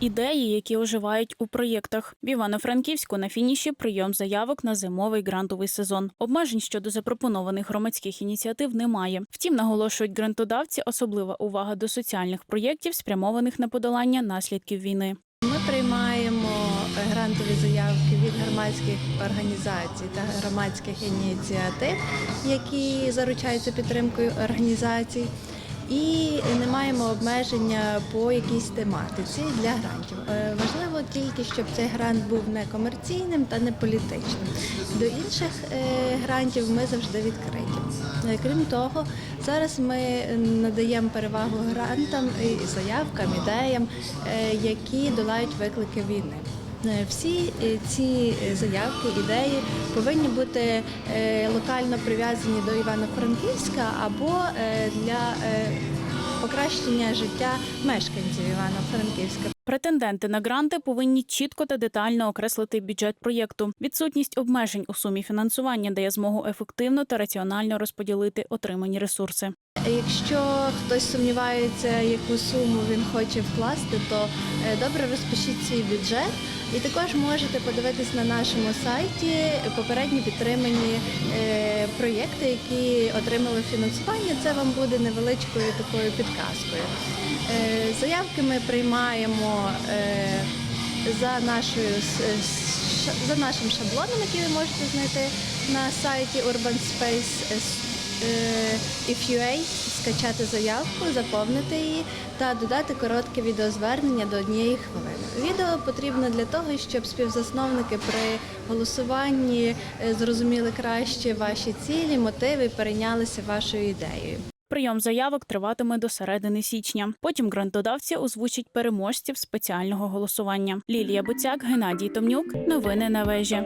ідеї, які оживають у проєктах. В Івано-Франківську на фініші прийом заявок на зимовий грантовий сезон. Обмежень щодо запропонованих громадських ініціатив немає. Втім, наголошують грантодавці, особлива увага до соціальних проєктів, спрямованих на подолання наслідків війни. Ми приймаємо грантові заявки від громадських організацій та громадських ініціатив, які заручаються підтримкою організацій. І не маємо обмеження по якійсь тематиці для грантів. Е, Важливо тільки, щоб цей грант був не комерційним та не політичним. До інших е, грантів ми завжди відкриті. Е, Крім того, зараз ми надаємо перевагу грантам і заявкам, ідеям, які долають виклики війни. Е, Всі е, ці е, заявки, ідеї повинні бути локально прив'язані до Івано-Франківська або для покращення життя мешканців Івано-Франківська. Претенденти на гранти повинні чітко та детально окреслити бюджет проєкту. Відсутність обмежень у сумі фінансування дає змогу ефективно та раціонально розподілити отримані ресурси. Якщо хтось сумнівається, яку суму він хоче вкласти, то е, добре розпишіть свій бюджет. І також можете подивитись на нашому сайті попередні підтримані е, проєкти, які отримали фінансування. Це вам буде невеличкою такою підказкою. Е, Заявки ми приймаємо за нашою за нашим шаблоном, який ви можете знайти на сайті Urban Space. Е, с- е, If UA, скачати заявку, заповнити її та додати коротке відеозвернення до однієї хвилини. Відео потрібно для того, щоб співзасновники при голосуванні е, зрозуміли краще ваші цілі, мотиви, перейнялися вашою ідеєю. Прийом заявок триватиме до середини січня. Потім грантодавці озвучать переможців спеціального голосування. Лілія Буцяк, Геннадій Томнюк. Новини на вежі.